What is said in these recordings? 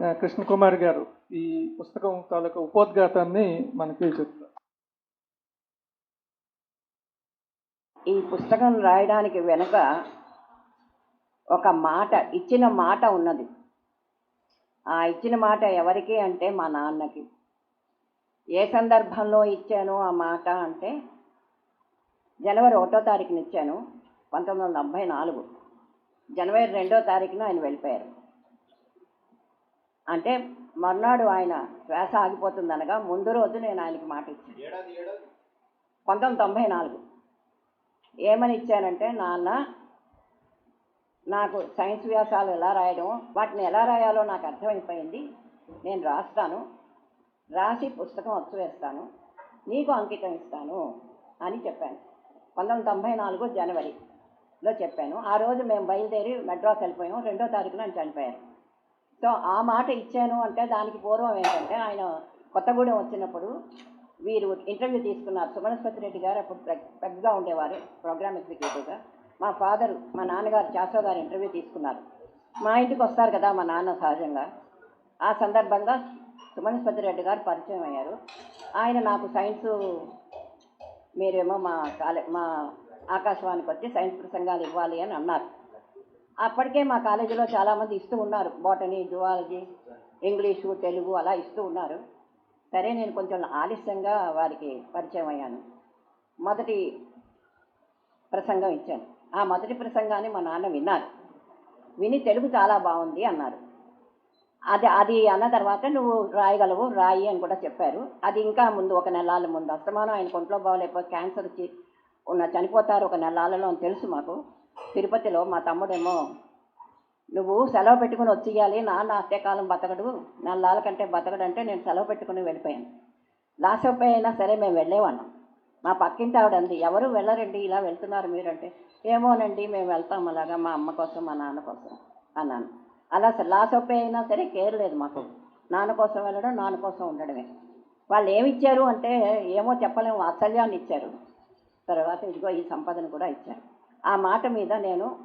కృష్ణ కృష్ణకుమార్ గారు ఈ పుస్తకం తాలూకా ఉపోద్ఘాతాన్ని మనకి చెప్తారు. ఈ పుస్తకం రాయడానికి వెనుక ఒక మాట ఇచ్చిన మాట ఉన్నది. ఆ ఇచ్చిన మాట ఎవరికి అంటే మా నాన్నకి. ఏ సందర్భంలో ఇచ్చాను ఆ మాట అంటే జనవరి ఒకటో తారీఖున ఇచ్చాను పంతొమ్మిది వందల డెబ్భై నాలుగు. జనవరి రెండో తారీఖున ఆయన వెళ్ళిపోయారు. అంటే మర్నాడు ఆయన శ్వాస ఆగిపోతుంది అనగా ముందు రోజు నేను ఆయనకి మాట ఇచ్చాను. పంతొమ్మిది తొంభై నాలుగు. ఏమని ఇచ్చానంటే నాన్న నాకు సైన్స్ వ్యాసాలు ఎలా రాయడం వాటిని ఎలా రాయాలో నాకు అర్థమైపోయింది. నేను రాస్తాను. రాసి పుస్తకం వచ్చి వేస్తాను. నీకు అంకితం ఇస్తాను అని చెప్పాను. పంతొమ్మిది తొంభై నాలుగు జనవరిలో చెప్పాను. ఆ రోజు మేము బయలుదేరి మెడ్రాస్ వెళ్ళిపోయాం రెండో తారీఖున చనిపోయారు ఆ మాట ఇచ్చాను అంటే దానికి పూర్వం ఏంటంటే ఆయన కొత్తగూడెం వచ్చినప్పుడు వీరు ఇంటర్వ్యూ తీసుకున్నారు. సుమనస్పతి రెడ్డి గారు అప్పుడు పెద్దగా ఉండేవారు ప్రోగ్రామ్ ఎగ్జిక్యూటివ్గా. మా ఫాదర్ మా నాన్నగారు చాసో గారు ఇంటర్వ్యూ తీసుకున్నారు. మా ఇంటికి వస్తారు కదా మా నాన్న సహజంగా. ఆ సందర్భంగా సుమనస్పతి రెడ్డి గారు పరిచయం అయ్యారు. ఆయన నాకు సైన్సు మీరేమో మా కాలే మా ఆకాశవాణికి వచ్చి సైన్స్ ప్రసంగాలు ఇవ్వాలి అని అన్నారు. అప్పటికే మా కాలేజీలో చాలామంది ఇస్తూ ఉన్నారు. బాటనీ జువాలజీ ఇంగ్లీషు తెలుగు అలా ఇస్తూ ఉన్నారు. సరే నేను కొంచెం ఆలస్యంగా వారికి పరిచయం అయ్యాను. మొదటి ప్రసంగం ఇచ్చాను. ఆ మొదటి ప్రసంగాన్ని మా నాన్న విన్నారు. విని తెలుగు చాలా బాగుంది అన్నారు. అది అది అన్న తర్వాత నువ్వు రాయగలవు రాయి అని కూడా చెప్పారు. అది ఇంకా ముందు ఒక నెలాల ముందు. అస్తమానం ఆయన కొంట్లో బాగోలేకపోతే క్యాన్సర్ వచ్చి ఉన్న చనిపోతారు ఒక నెలలలో అని తెలుసు మాకు. తిరుపతిలో మా తమ్ముడేమో నువ్వు సెలవు పెట్టుకుని వచ్చేయాలి నాన్న అత్యకాలం బతకడు నెలల కంటే బతకడు అంటే నేను సెలవు పెట్టుకుని వెళ్ళిపోయాను. లాస్ట్ అయినా సరే మేము వెళ్ళేవాళ్ళం. మా పక్కింటి ఆవిడ అంది ఎవరు వెళ్ళరండి ఇలా వెళ్తున్నారు మీరంటే? ఏమోనండి మేము వెళ్తాం అలాగా మా అమ్మ కోసం మా నాన్న కోసం అన్నాను. అలా సరే లాస్ అయినా సరే కేర్ లేదు మాకు. నాన్న కోసం వెళ్ళడం నాన్న కోసం ఉండడమే. వాళ్ళు ఏమిచ్చారు అంటే ఏమో చెప్పలేము వాత్సల్యాన్ని ఇచ్చారు తర్వాత ఇదిగో ఈ సంపదను కూడా ఇచ్చారు. ఆ మాట మీద నేను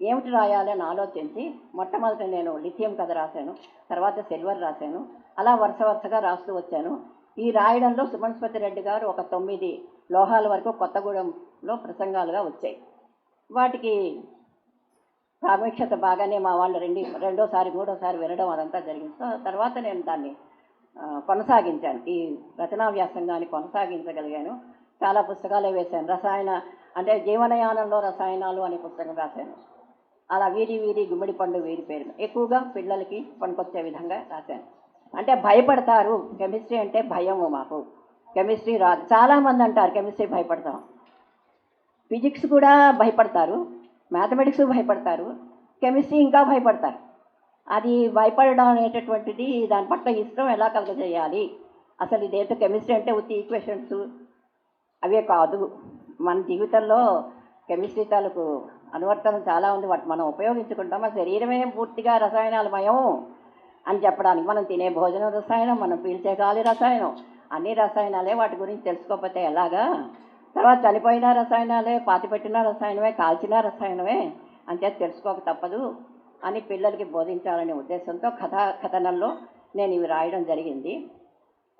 ఏమిటి రాయాలని ఆలోచించి మొట్టమొదట నేను లిథియం కథ రాశాను తర్వాత సిల్వర్ రాశాను అలా వరుస వరుసగా రాస్తూ వచ్చాను. ఈ రాయడంలో సుమన్స్పతి రెడ్డి గారు ఒక తొమ్మిది లోహాల వరకు కొత్తగూడెంలో ప్రసంగాలుగా వచ్చాయి. వాటికి ప్రాముఖ్యత బాగానే మా వాళ్ళు రెండు రెండోసారి మూడోసారి వినడం అదంతా జరిగింది. సో తర్వాత నేను దాన్ని కొనసాగించాను. ఈ రచనా వ్యాసంగాన్ని కొనసాగించగలిగాను. చాలా పుస్తకాలే వేశాను. రసాయన అంటే జీవనయానంలో రసాయనాలు అనే పుస్తకం రాశాను. అలా వీరి వీరి గుమ్మడి పండు వీరి పేరు. ఎక్కువగా పిల్లలకి పనికొచ్చే విధంగా రాశాను. అంటే భయపడతారు. కెమిస్ట్రీ అంటే భయము మాకు. కెమిస్ట్రీ రాదు చాలామంది అంటారు కెమిస్ట్రీ భయపడతాం. ఫిజిక్స్ కూడా భయపడతారు. మ్యాథమెటిక్స్ భయపడతారు. కెమిస్ట్రీ ఇంకా భయపడతారు. అది భయపడడం అనేటటువంటిది దాని పట్ల ఇష్టం ఎలా కలగజేయాలి? అసలు ఇదేంటో కెమిస్ట్రీ అంటే ఉత్తి ఈక్వేషన్స్. అవే కాదు. మన జీవితంలో కెమిస్ట్రీ తాలూకు అనువర్తనం చాలా ఉంది. వాటి మనం ఉపయోగించుకుంటాం మన శరీరమే పూర్తిగా రసాయనాలమయం అని చెప్పడానికి మనం తినే భోజనం రసాయనం మనం పీల్చే గాలి రసాయనం అన్ని రసాయనాలే వాటి గురించి తెలుసుకోకపోతే ఎలాగా? తర్వాత చనిపోయిన రసాయనాలే పాతిపెట్టిన రసాయనమే కాల్చిన రసాయనమే అంతే తెలుసుకోక తప్పదు అని పిల్లలకి బోధించాలనే ఉద్దేశంతో కథా కథనంలో నేను ఇవి రాయడం జరిగింది.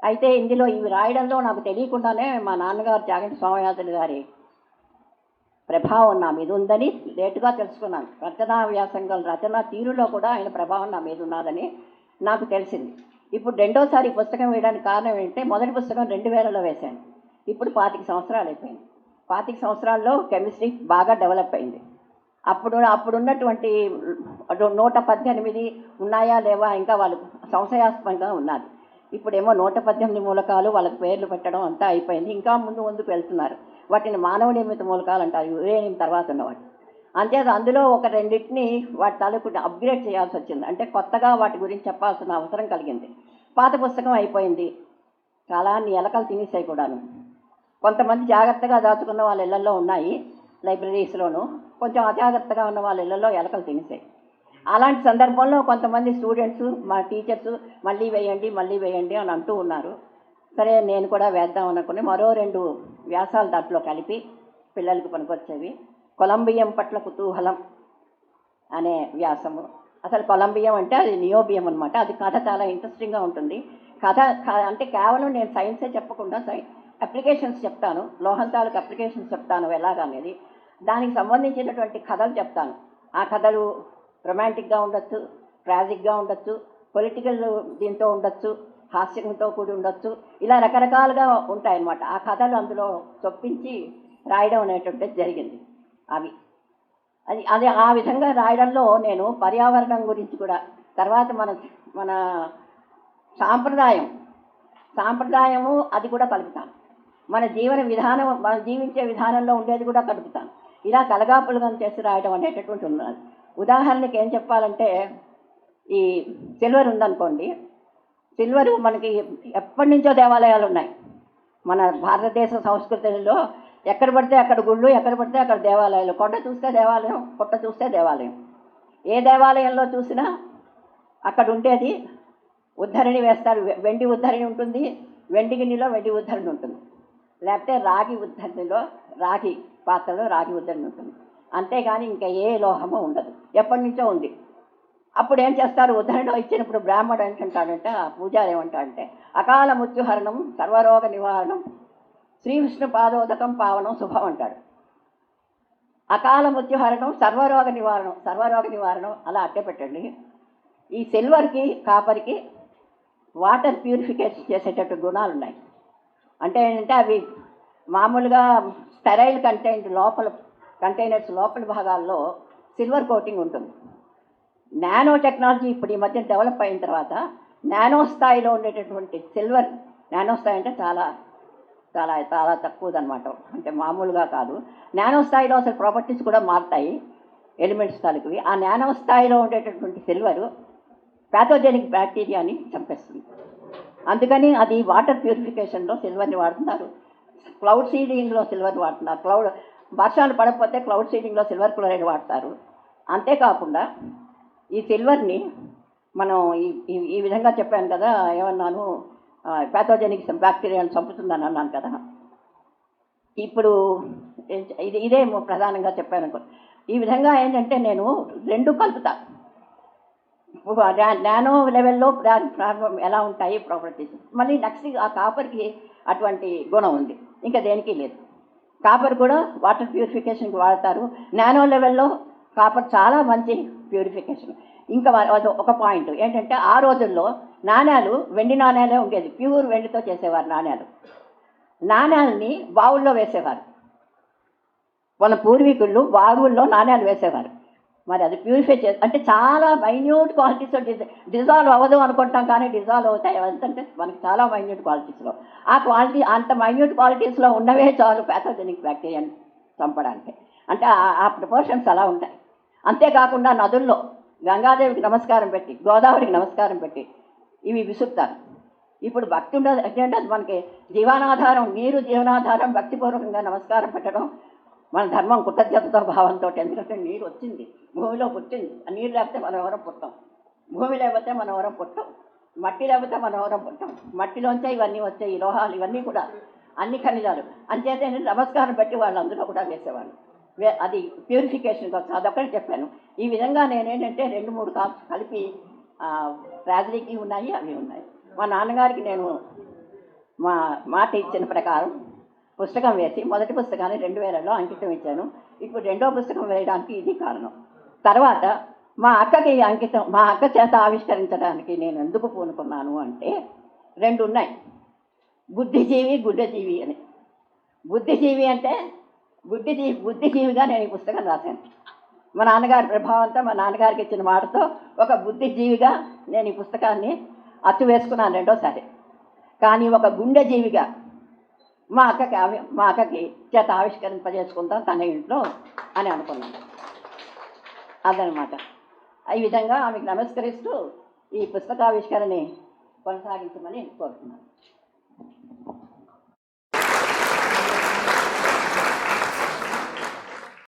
అయితే ఇందులో ఇవి రాయడంలో నాకు తెలియకుండానే మా నాన్నగారు జాగంటి సోమయాజులు గారి ప్రభావం నా మీద ఉందని లేటుగా తెలుసుకున్నాను. రచనా వ్యాసంగం రచన తీరులో కూడా ఆయన ప్రభావం నా మీద ఉన్నదని నాకు తెలిసింది. ఇప్పుడు రెండోసారి పుస్తకం వేయడానికి కారణం ఏంటంటే మొదటి పుస్తకం రెండు వేలలో వేశాను. ఇప్పుడు పాతిక సంవత్సరాలు అయిపోయింది. పాతిక సంవత్సరాల్లో కెమిస్ట్రీ బాగా డెవలప్ అయింది. అప్పుడు అప్పుడు ఉన్నటువంటి నూట పద్దెనిమిది ఉన్నాయా లేవా ఇంకా వాళ్ళు సంశయాస్పదంగా ఉన్నది ఇప్పుడేమో నూట పద్దెనిమిది మూలకాలు వాళ్ళకి పేర్లు పెట్టడం అంతా అయిపోయింది. ఇంకా ముందు ముందుకు వెళ్తున్నారు. వాటిని మానవ నిర్మిత మూలకాలు అంటారు. యురేనియం తర్వాత ఉన్నవాటి. అంతేత అందులో ఒక రెండింటిని వాటి తాలూకు అప్గ్రేడ్ చేయాల్సి వచ్చింది. అంటే కొత్తగా వాటి గురించి చెప్పాల్సిన అవసరం కలిగింది. పాత పుస్తకం అయిపోయింది. కాలాన్ని ఎలకలు తినేసాయి కూడాను. కొంతమంది జాగ్రత్తగా దాచుకున్న వాళ్ళ ఇళ్ళలో ఉన్నాయి లైబ్రరీస్లోను. కొంచెం అజాగ్రత్తగా ఉన్న వాళ్ళ ఇళ్ళలో ఎలకలు తినేసాయి. అలాంటి సందర్భంలో కొంతమంది స్టూడెంట్స్ మా టీచర్స్ మళ్ళీ వేయండి మళ్ళీ వేయండి అని అంటూ ఉన్నారు. సరే నేను కూడా వేద్దాం అనుకుని మరో రెండు వ్యాసాలు దాంట్లో కలిపి పిల్లలకు పనికొచ్చేవి. కొలంబియం పట్ల కుతూహలం అనే వ్యాసము. అసలు కొలంబియం అంటే అది నియోబియం అనమాట అది కథ చాలా ఇంట్రెస్టింగ్గా ఉంటుంది. కథ అంటే కేవలం నేను సైన్సే చెప్పకుండా సై అప్లికేషన్స్ చెప్తాను. లోహంతాలకు అప్లికేషన్స్ చెప్తాను ఎలాగనేది దానికి సంబంధించినటువంటి కథలు చెప్తాను. ఆ కథలు రొమాంటిక్గా ఉండొచ్చు ట్రాజిక్గా ఉండొచ్చు పొలిటికల్ దీంతో ఉండొచ్చు హాస్యంతో కూడి ఉండొచ్చు ఇలా రకరకాలుగా ఉంటాయన్నమాట. ఆ కథలు అందులో చొప్పించి రాయడం అనేటువంటిది జరిగింది అవి. అది అది ఆ విధంగా రాయడంలో నేను పర్యావరణం గురించి కూడా తర్వాత మన మన సాంప్రదాయం సాంప్రదాయము అది కూడా కలుపుతాను. మన జీవన విధానం మనం జీవించే విధానంలో ఉండేది కూడా కలుపుతాను. ఇలా కలగాపులగం చేసి రాయడం అనేటటువంటి ఉన్నది. ఉదాహరణకి ఏం చెప్పాలంటే ఈ సిల్వర్ ఉందనుకోండి సిల్వరు మనకి ఎప్పటి నుంచో దేవాలయాలు ఉన్నాయి. మన భారతదేశ సంస్కృతిలో ఎక్కడ పడితే అక్కడ గుళ్ళు ఎక్కడ పడితే అక్కడ దేవాలయాలు. కొండ చూస్తే దేవాలయం పుట్ట చూస్తే దేవాలయం. ఏ దేవాలయంలో చూసినా అక్కడ ఉండేది ఉద్ధరణి వేస్తారు. వెండి ఉద్ధరణి ఉంటుంది వెండి గిన్నెలో వెండి ఉద్ధరణి ఉంటుంది. లేకపోతే రాగి ఉద్ధరణిలో రాగి పాత్రలో రాగి ఉద్ధరణి ఉంటుంది. అంతేగాని ఇంకా ఏ లోహము ఉండదు. ఎప్పటి నుంచో ఉంది. అప్పుడు ఏం చేస్తారు? ఉదాహరణ ఇచ్చినప్పుడు బ్రాహ్మడు ఏంటంటాడంటే ఆ పూజారి ఏమంటాడంటే అకాల మృత్యుహరణం సర్వరోగ నివారణం శ్రీ విష్ణు పాదోదకం పావనం శుభం అంటాడు. అకాల మృత్యుహరణం సర్వరోగ నివారణం సర్వరోగ నివారణం అలా అట్టే పెట్టండి. ఈ సిల్వర్కి కాపర్కి వాటర్ ప్యూరిఫికేషన్ చేసేటట్టు గుణాలు ఉన్నాయి. అంటే ఏంటంటే అవి మామూలుగా స్టెరైల్ కంటెంట్ లోపల కంటైనర్స్ లోపల భాగాల్లో సిల్వర్ కోటింగ్ ఉంటుంది. నానో టెక్నాలజీ ఇప్పుడు ఈ మధ్య డెవలప్ అయిన తర్వాత నానో స్థాయిలో ఉండేటటువంటి సిల్వర్ నానో స్థాయి అంటే చాలా చాలా చాలా తక్కువదనమాట అంటే మామూలుగా కాదు. నానో స్థాయిలో అసలు ప్రాపర్టీస్ కూడా మారుతాయి ఎలిమెంట్స్ తాలూకువి. ఆ నానో స్థాయిలో ఉండేటటువంటి సిల్వరు ప్యాథోజెనిక్ బ్యాక్టీరియాని చంపేస్తుంది. అందుకని అది వాటర్ ప్యూరిఫికేషన్లో సిల్వర్ని వాడుతున్నారు. క్లౌడ్ సీడింగ్లో సిల్వర్ని వాడుతున్నారు. క్లౌడ్ వర్షాలు పడకపోతే క్లౌడ్ సీడింగ్లో సిల్వర్ క్లోరైడ్ వాడతారు? అంతేకాకుండా ఈ సిల్వర్ని మనం ఈ ఈ- విధంగా చెప్పాను కదా ఏమన్నాను ప్యాథోజెనిక్ బ్యాక్టీరియాను చంపుతుందని అన్నాను కదా. ఇప్పుడు ఇది ఇదే ప్రధానంగా చెప్పాను అనుకో ఈ విధంగా ఏంటంటే నేను రెండు కలుపుతా. నానో లెవెల్లో ఎలా ఉంటాయి ప్రాపర్టీస్. మళ్ళీ నెక్స్ట్ ఆ కాపర్కి అటువంటి గుణం ఉంది. ఇంకా దేనికి లేదు. కాపర్ కూడా వాటర్ ప్యూరిఫికేషన్కి వాడతారు. నానో లెవెల్లో కాపర్ చాలా మంచి ప్యూరిఫికేషన్ ఇంకా అది ఒక పాయింట్ ఏంటంటే ఆ రోజుల్లో నాణ్యాలు వెండి నాణ్యాలే ఉండేది. ప్యూర్ వెండితో చేసేవారు నాణ్యాలు నాణ్యాలని బావుల్లో వేసేవారు. వాళ్ళ పూర్వీకులు బావుల్లో నాణ్యాలు వేసేవారు. మరి అది ప్యూరిఫై చేసి అంటే చాలా మైన్యూట్ క్వాలిటీస్లో డిజ డిజాల్వ్ అవ్వదు అనుకుంటాం కానీ డిజాల్వ్ అవుతాయి. ఎంతంటే మనకి చాలా మైన్యూట్ క్వాలిటీస్లో ఆ క్వాలిటీ అంత మైన్యూట్ క్వాలిటీస్లో ఉన్నవే చాలు ప్యాథోజెనిక్ బ్యాక్టీరియాని చంపడానికి. అంటే ఆ- ప్రపోర్షన్స్ అలా ఉంటాయి. అంతేకాకుండా నదుల్లో గంగాదేవికి నమస్కారం పెట్టి గోదావరికి నమస్కారం పెట్టి ఇవి విసురుతారు. ఇప్పుడు భక్తి ఉండదు. అంటే అది మనకి జీవనాధారం నీరు జీవనాధారం భక్తిపూర్వకంగా నమస్కారం పెట్టడం మన ధర్మం కృతజ్ఞతతో భావంతో ఎందుకంటే నీరు వచ్చింది. భూమిలో పుట్టింది. నీరు లేకపోతే మనం ఎవరం పుట్టాం. భూమి లేకపోతే మనం ఎవరం పుట్టాం. మట్టి లేకపోతే మనం ఎవరం పుట్టాం. మట్టిలోంచే ఇవన్నీ వచ్చాయి. ఈ లోహాలు ఇవన్నీ కూడా అన్ని ఖనిజాలు. అంచేతే నమస్కారం పెట్టి వాళ్ళు అందులో కూడా వేసేవాళ్ళు అది ప్యూరిఫికేషన్ కోసం. అదొక్కటి చెప్పాను. ఈ విధంగా నేనేంటంటే రెండు మూడు కాప్స్ కలిపి ట్రాజడీకి ఉన్నాయి అవి ఉన్నాయి. మా నాన్నగారికి నేను మా మాట ఇచ్చిన ప్రకారం పుస్తకం వేసి మొదటి పుస్తకాన్ని రెండు వేలలో అంకితం ఇచ్చాను. ఇప్పుడు రెండో పుస్తకం వేయడానికి ఇది కారణం. తర్వాత మా అక్కకి అంకితం మా అక్క చేత ఆవిష్కరించడానికి నేను ఎందుకు పూనుకున్నాను అంటే రెండు ఉన్నాయి. బుద్ధిజీవి గుడ్డజీవి అని. బుద్ధిజీవి అంటే బుద్ధిజీవి బుద్ధిజీవిగా నేను ఈ పుస్తకం రాశాను. మా నాన్నగారి ప్రభావంతో మా నాన్నగారికి ఇచ్చిన మాటతో ఒక బుద్ధిజీవిగా నేను ఈ పుస్తకాన్ని అచ్చు వేసుకున్నాను రెండోసారి. కానీ ఒక గుండె జీవిగా మా అక్కకి అవి మా అక్కకి చేత ఆవిష్కరింపజేసుకుందాం తన ఇంట్లో అని అనుకున్నాను అదనమాట. ఈ విధంగా ఆమెకు నమస్కరిస్తూ ఈ పుస్తకావిష్కరణని కొనసాగించమని కోరుతున్నాను.